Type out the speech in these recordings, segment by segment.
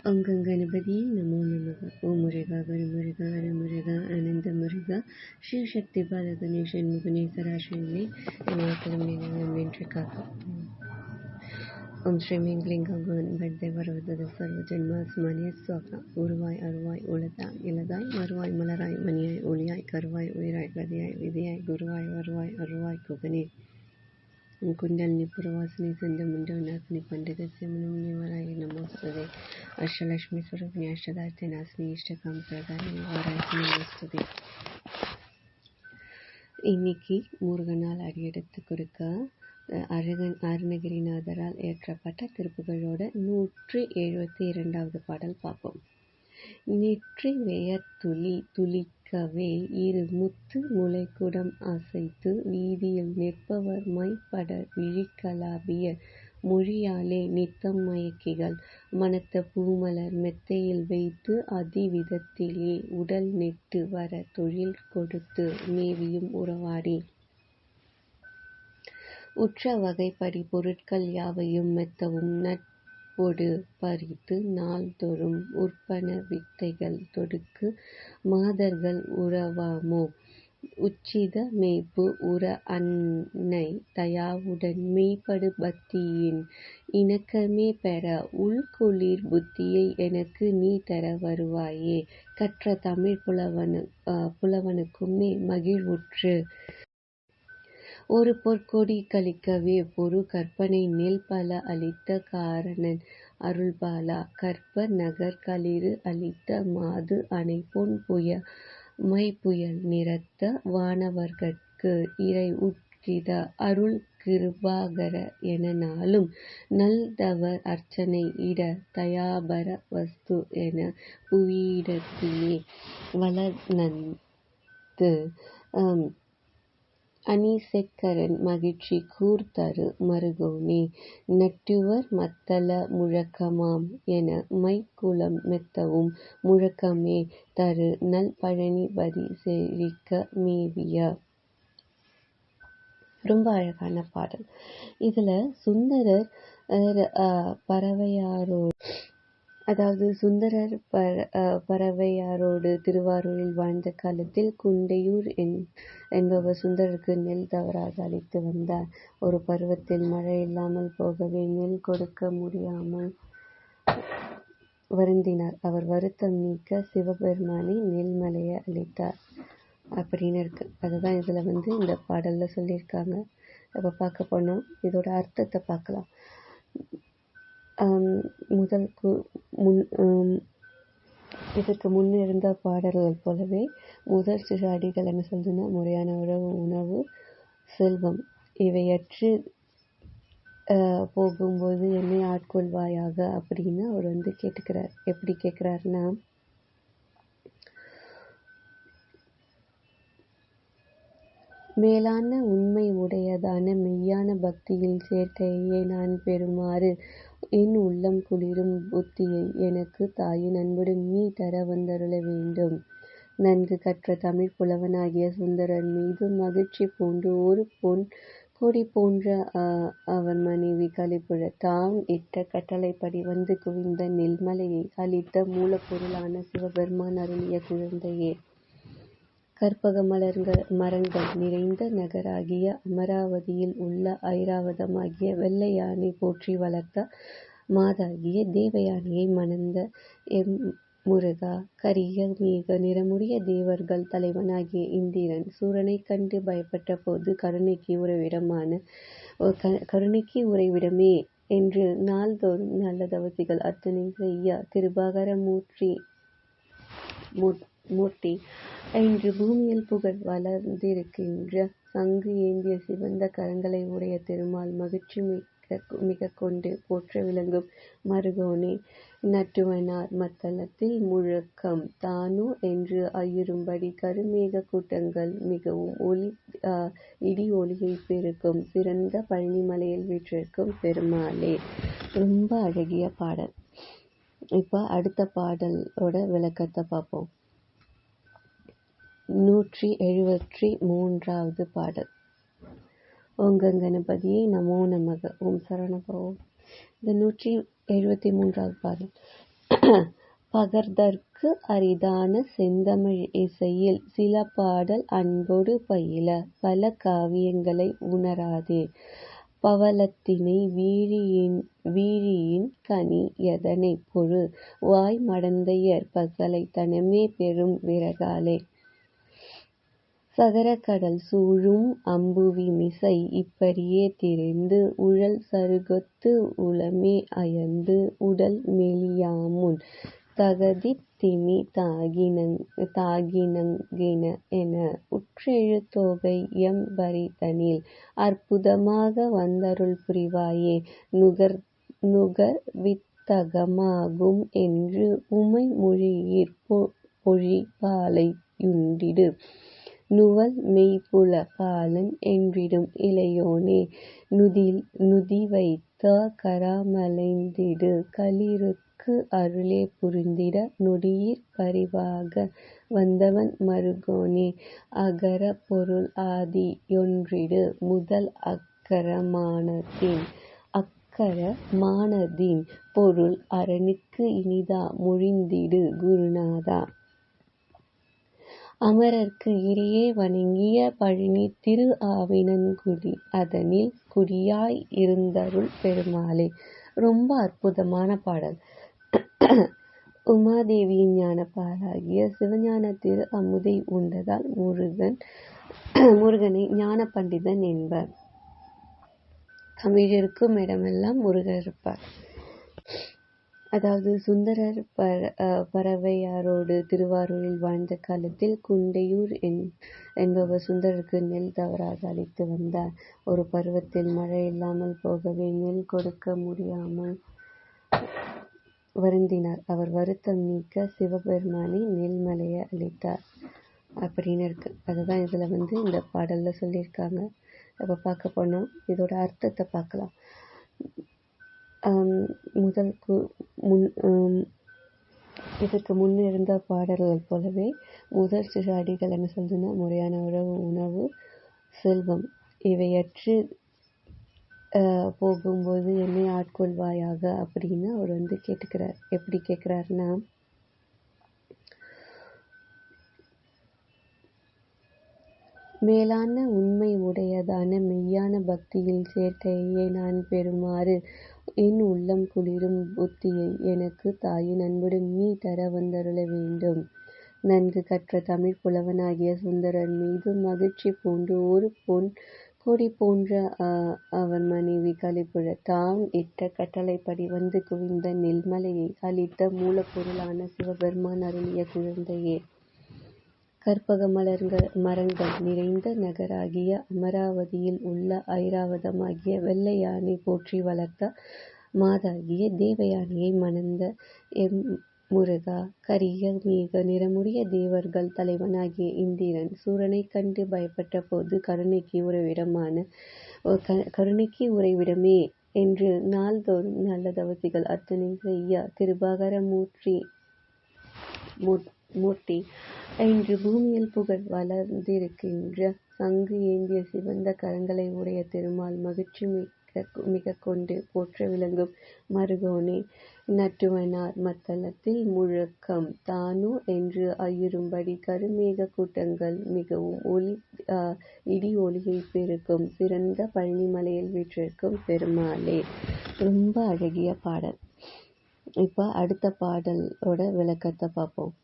அங்கம் கணபதி நமோ நமக. ஓம் முருகா குருமுருகா ஹரமுருகா அனந்த முருகா சிவசக்தி பால கணேசன் முகனேஸ்வராசனே இணையத்திலும் நினைவும் நின்று காக்கும் ஓம் ஸ்ரீ மீன்லிங்கம் சர்வ ஜென்மாஸ்மனிய சுவாகா. உருவாய் அருவாய் உலதாய் இலதாய் மறுவாய் மலராய் மணியாய் ஒளியாய் கருவாய் உயிராய் கதியாய் விதியாய் குருவாய் வருவாய் அருவாய் குகனே. ముకుందాన్ని పురవాసిని చంద్రముండ నాశిని పండితస్యమునివరాయి నమోస్తుదే అష్టలక్ష్మి స్వరూపిణి అష్టదాస్తి నాశిని ఇష్టకాం ప్రధాని వారాసి నమోస్తుదే இன்னைக்கு முருகனால் அடியெடுத்து கொடுக்க அருகன் அருணகிரிநாதரால் ஏற்றப்பட்ட திருப்புகளோட நூற்றி எழுபத்தி இரண்டாவது பாடல் பார்ப்போம் நெற்றி வெயர் துளி துளி கேட்கவே இரு முத்து முளைக்குடம் அசைத்து வீதியில் நிற்பவர் மைப்பட விழிக்கலாபிய மொழியாலே நித்தம் மயக்கிகள். மனத்த பூமலர் மெத்தையில் வைத்து அதிவிதத்திலே உடல் நெட்டு வர தொழில் கொடுத்து மேவியும் உறவாடி. உற்ற வகைப்படி பொருட்கள் யாவையும் மெத்தவும் நட்பொடு பறித்து நாள்தோறும் உற்பன வித்தைகள் தொடுக்கு மாதர்கள் உறவாமோ? உச்சித மேய்ப்பு உற அன்னை தயாவுடன் மெய்ப்படு பக்தியின் இணக்கமே பெற உள்குளிர் புத்தியை எனக்கு நீ தர வருவாயே. கற்ற தமிழ் புலவனு புலவனுக்குமே மகிழ்வுற்று. ஒரு பொற்கொடி கழிக்கவே பொரு கற்பனை நெல் பல அளித்த காரணன் அருள்பாலா. கற்ப நகர் களிறு அளித்த மாது அணை பொன் புய மைப்புயல் நிறத்த வானவர்கட்கு இறை உட்கித அருள் கிருபாகர என நாளும் நல்தவர் அர்ச்சனை இட தயாபர வஸ்து என புவியிடத்திலே வளர்நந்து அணிசெக்கரன் மகிழ்ச்சி கூர்தரு மருகோனே நட்டுவர் மத்தள முழக்கமாம் என மைக்குளம் மெத்தவும் முழக்கமே தரு நல் பழனிபதி செழிக்க மேவிய. ரொம்ப அழகான பாடல். இதுல சுந்தரர் பறவையாரோ அதாவது சுந்தரர் பற பறவையாரோடு திருவாரூரில் வாழ்ந்த காலத்தில் குண்டையூர் என் என்பவர் சுந்தரருக்கு நெல் தவறாக அளித்து வந்தார். ஒரு பருவத்தில் மழை இல்லாமல் போகவே நெல் கொடுக்க முடியாமல் வருந்தினார். அவர் வருத்தம் நீக்க சிவபெருமானை நெல்மலையை அளித்தார் அப்படின்னு இருக்கு அதுதான் இதுல வந்து இந்த பாடல்ல சொல்லியிருக்காங்க. இப்போ பார்க்க போனோம். இதோட அர்த்தத்தை பார்க்கலாம். முதல் முன் இதற்கு முன் இருந்த பாடல்கள் போலவே முதல் சிறு அடிகள் என்ன சொல்றதுன்னா முறையான உறவு உணவு செல்வம். இவையற்று போகும்போது என்னை ஆட்கொள்வாயாக அப்படின்னு அவர் வந்து கேட்டுக்கிறார். எப்படி கேட்கிறாருன்னா மேலான உண்மை உடையதான மெய்யான பக்தியில் சேர்க்கையை நான் பெறுமாறு என் உள்ளம் குளிரும் புத்தியை எனக்கு தாயின் அன்புடன் நீ தர வந்தருள வேண்டும். நன்கு கற்ற தமிழ் புலவனாகிய சுந்தரன் மீது மகிழ்ச்சி பூண்டு ஒரு பொன் கொடி போன்ற அவர் மனைவி கலிப்புழ தாம் இட்ட கட்டளைப்படி வந்து குவிந்த நெல்மலையை அளித்த மூலப்பொருளான சிவபெருமான் அருளிய குழந்தையே. கற்பக மலர்கள் மரங்கள் நிறைந்த நகராகிய அமராவதியில் உள்ள ஐராவதமாகிய வெள்ளை யானை போற்றி வளர்த்த மாதாகிய தேவயானையை மணந்த எம் முருகா கரிய மேக நிறமுடைய தேவர்கள் தலைவனாகிய இந்திரன் சூரனை கண்டு பயப்பட்ட போது கருணைக்கு உறைவிடமான கருணைக்கு உறைவிடமே என்று நாள்தோறும் நல்ல தவசிகள் அர்ச்சனை செய்ய கிருபாகர மூர்த்தி மூர்த்தி இன்று பூமியில் புகழ் வளர்ந்திருக்கின்ற சங்கு ஏந்திய சிவந்த கரங்களை உடைய திருமால் மகிழ்ச்சி மிக மிக கொண்டு போற்ற விளங்கும். மருகோனே நட்டுவனார் மத்தளத்தில் முழக்கம் தானோ என்று ஐயுறும்படி கருமேக கூட்டங்கள் மிகவும் ஒளி இடி ஒளியை பெருக்கும். சிறந்த பழனிமலையில் வீற்றிருக்கும் பெருமாளே. ரொம்ப அழகிய பாடல். இப்போ அடுத்த பாடலோட விளக்கத்தை பார்ப்போம். நூற்றி எழுபத்தி மூன்றாவது பாடல். ஓங்க கணபதியை நமோ நமக. ஓம் சரணபவோம். இந்த நூற்றி எழுபத்தி மூன்றாவது பாடல். பகர்தற்கு அரிதான செந்தமிழ் இசையில் சில பாடல் அன்போடு பயில பல காவியங்களை உணராதே. பவளத்தினை வீழியின் வீழியின் கனி எதனை பொரு வாய் மடந்தையர் பசலைத் தனமே பெரும் விறகாலே. சகரக்கடல் சூழும் அம்புவி மிசை இப்பரியே திரிந்து உழல் சருகொத்து உளமே அயர்ந்து உடல் மெலியாமுன் தகதித் திமி தாகினங் கென உற்றெழு எம் பரிதனில் அற்புதமாக வந்தருள் புரிவாயே நுகர்வித் தகமாகும் என்று உமை மொழியிற் பொழிபாலை யுண்டிடு நுவல் மெய்ப்புல பாலன் என்றிடும் இளையோனே நுதிவைத்த கரமலைந்திடு களிறுக்கு அருளே புரிந்திட நொடியிற் பரிவாக வந்தவன் மருகோனே அகர பொருள் ஆதி யொன்றிடு முதல் அக்கர மானதின் பொருள் அரனுக்கு இனிதா மொழிந்திடு குருநாதா. அமரர்க்கு இறையே வணங்கிய பழனித் திரு ஆவினன்குடி அதனில் குடியாய் இருந்தருள் பெருமாளே. ரொம்ப அற்புதமான பாடல். உமாதேவியின் ஞானப்பாலாகிய சிவஞானத் திரு அமுதை உண்டதால் முருகனை ஞானபண்டிதன் என்பர். தமிழிருக்கும் இடமெல்லாம் முருகர் இருப்பார். அதாவது சுந்தரர் பரவையாரோடு திருவாரூரில் வாழ்ந்த காலத்தில் குண்டையூர் என்பவர் சுந்தரருக்கு நெல் தவறாக அளித்து வந்தார். ஒரு பருவத்தில் மழை இல்லாமல் போகவே நெல் கொடுக்க முடியாமல் வருந்தினார். அவர் வருத்தம் நீக்க சிவபெருமானே நெல்மலையை அளித்தார் அப்படின்னு இருக்கு. அதுதான் இதுல வந்து இந்த பாடல்ல சொல்லியிருக்காங்க. இப்போ பார்க்க போனால் இதோட அர்த்தத்தை பார்க்கலாம். முதல் இதற்கு முன்னிருந்த பாடல்கள் போலவே முதல் சிறு அடிகள் என்ன சொல்லுதுன்னா முறையான உறவு உணவு செல்வம் இவையற்று போகும்போது என்னை ஆட்கொள்வாயாக அப்படின்னு அவர் வந்து கேட்டுக்கிறார். எப்படி கேட்குறாருன்னா மேலான உண்மை உடையதான மெய்யான பக்தியில் சேர்க்கையை நான் பெறுமாறு என் உள்ளம் குளிரும் புத்தியை எனக்குத் தாயின் அன்புடன் நீ தர வந்தருள வேண்டும். நன்கு கற்ற தமிழ்ப் புலவனாகிய சுந்தரர் மீது மகிழ்ச்சி பூண்டு ஒரு பொன் கொடி போன்ற அவர் மனைவி களிப்புற தாம் இட்ட கட்டளைப்படி வந்து குவிந்த நெல்மலையை அளித்த மூலப்பொருளான சிவபெருமான் அருளிய குழந்தையே. கற்பக மரங்கள் நிறைந்த நகராகிய அமராவதியில் உள்ள ஐராவதமாகிய வெள்ளை யானை போற்றி வளர்த்த மாதாகிய தேவயானையை மணந்த எம் முருகா. கரிய மேக நிறமுடைய தேவர்கள் தலைவனாகிய இந்திரன் சூரனைக் கண்டு பயப்பட்ட போது கருணைக்கு உறைவிடமே என்று நாள்தோறும் நல்ல தவசிகள் அர்ச்சனை செய்ய கிருபாகர மூர்த்தி இன்று பூமியில் புகழ் வளர்ந்திருக்கின்ற சங்கு ஏந்திய சிவந்த கரங்களை உடைய திருமால் மகிழ்ச்சி மிகக்கொண்டு போற்ற விளங்கும் மருகோனே. நட்டுவனார் மத்தளத்தில் முழக்கம் தானோ என்று அயிரும்படி கருமேக கூட்டங்கள் மிகவும் இடி ஒளியை பெருக்கும் சிறந்த பழனிமலையில் வீற்றிருக்கும் பெருமாளே. ரொம்ப அழகிய பாடல். இப்போ அடுத்த பாடலோட விளக்கத்தை பார்ப்போம்.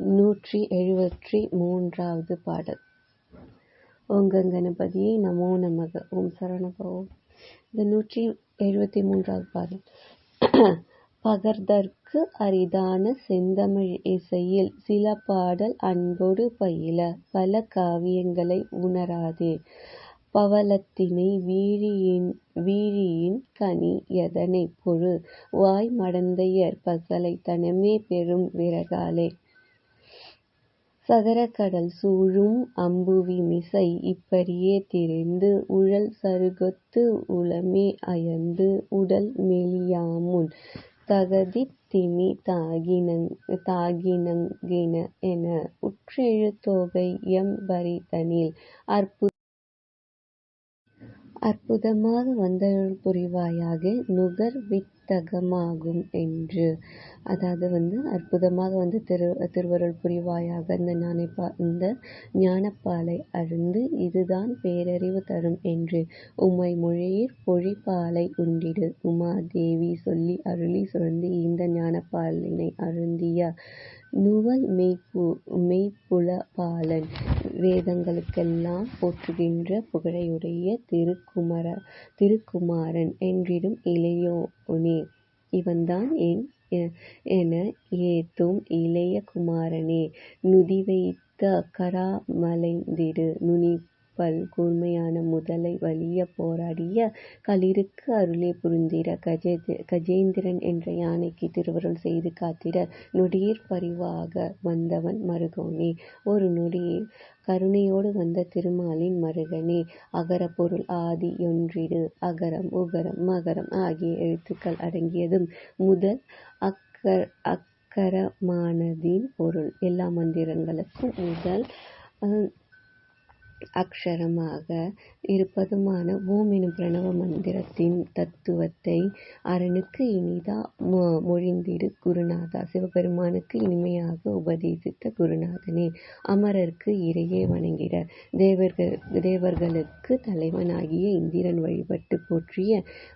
நூற்றி எழுபத்தி மூன்றாவது பாடல். ஓம் கங்கணபதியே நமோ நமக. ஓம் சரணபவோம் இந்த நூற்றி எழுபத்தி மூன்றாவது பாடல். பகர்தற்கு அரிதான செந்தமிழ் இசையில் சில பாடல் அன்போடு பயில பல காவியங்களை உணராதே பவளத்தினை வீழியின் கனி எதனை பொழு வாய் மடந்தையர் பசலை தனமே பெரும் விறகாலே. சகரக்கடல் சூழும் அம்புவி மிசை இப்பரியே திரிந்து உழல் சருகொத்து உளமே அயர்ந்து உடல் மெலியாமுன் தகதித் திமி தாகினங் கென உற்றெழு தோகை அற்பு அற்புதமாக வந்தருள் புரிவாயாக நுகர்வித்தகமாகும் என்று. அதாவது வந்து அற்புதமாக வந்து திரு திருவருள் புரிவாயாக இந்த ஞானப்பா இந்த ஞானப்பாலை அருந்து இதுதான் பேரறிவு தரும் என்று. உம்மை மொழியிற் பொழிப்பாலை உண்டிடு. உமாதேவி சொல்லி அருளி சுரந்து இந்த ஞானப்பாலினை அருந்திய. நுவல் மெய்ப்பு மெய்ப்புல பாலன். வேதங்களுக்கெல்லாம் போற்றுகின்ற புகழையுடைய திருக்குமர திருக்குமாரன் என்றிடும் இளையோனே. இவன்தான் என் என ஏத்தும் இளைய குமாரனே நுதிவைத்த கராமலைந்திடு பல் கூர்மையான முதலை வலிய போராடிய களிருக்கு அருளே புரிந்திட. கஜே கஜேந்திரன் என்ற யானைக்கு திருவருள் செய்து காத்திட. நொடியிற் பரிவாக வந்தவன் மருகோனே. ஒரு நொடியில் கருணையோடு வந்த திருமாலின் மருகனே அகர பொருள் ஆதி யொன்றிடு. அகரம் உகரம் மகரம் ஆகிய எழுத்துக்கள் அடங்கியதும் முதல் அக்க அக்கரமானதின் பொருள். எல்லா மந்திரங்களுக்கும் முதல் அக்ஷரமாக இருப்பதுமான ஓம் எனும் பிரணவ மந்திரத்தின் தத்துவத்தை அரனுக்கு இனிதா மொழிந்திடு குருநாதா. சிவபெருமானுக்கு இனிமையாக உபதேசித்த குருநாதனே அமரர்க்கு இறையே வணங்கிட தேவர்கள் தேவர்களுக்கு தலைவனாகிய இந்திரன் வழிபட்டு போற்றிய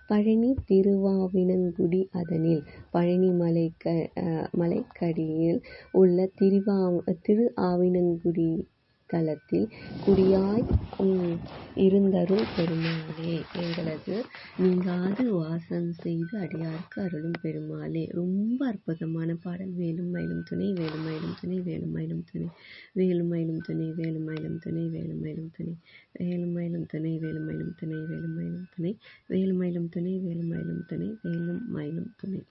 பழனி திருவாவினங்குடி அதனில் பழனி மலைக்க மலைக்கடியில் உள்ள திருவா திரு ஆவினங்குடி தலத்தில் குடியாய் இருந்தருள் பெருமாளே எங்களது நீங்காது வாசம் செய்து அடியார்க்கு அருளும் பெருமாளே ரொம்ப அற்புதமான பாடல் வேலும் மயிலும் துணை வேலும் மயிலும் துணை வேலும் மயிலும் துணை வேலும் மயிலும் துணை வேலும் மயிலும் துணை வேலும் மயிலும் துணை வேலும் மயிலும் துணை வேலும் மயிலும் துணை வேலும் மயிலும் துணை வேலும் மயிலும் துணை வேலும் மயிலும் துணை வேலும் மயிலும் துணை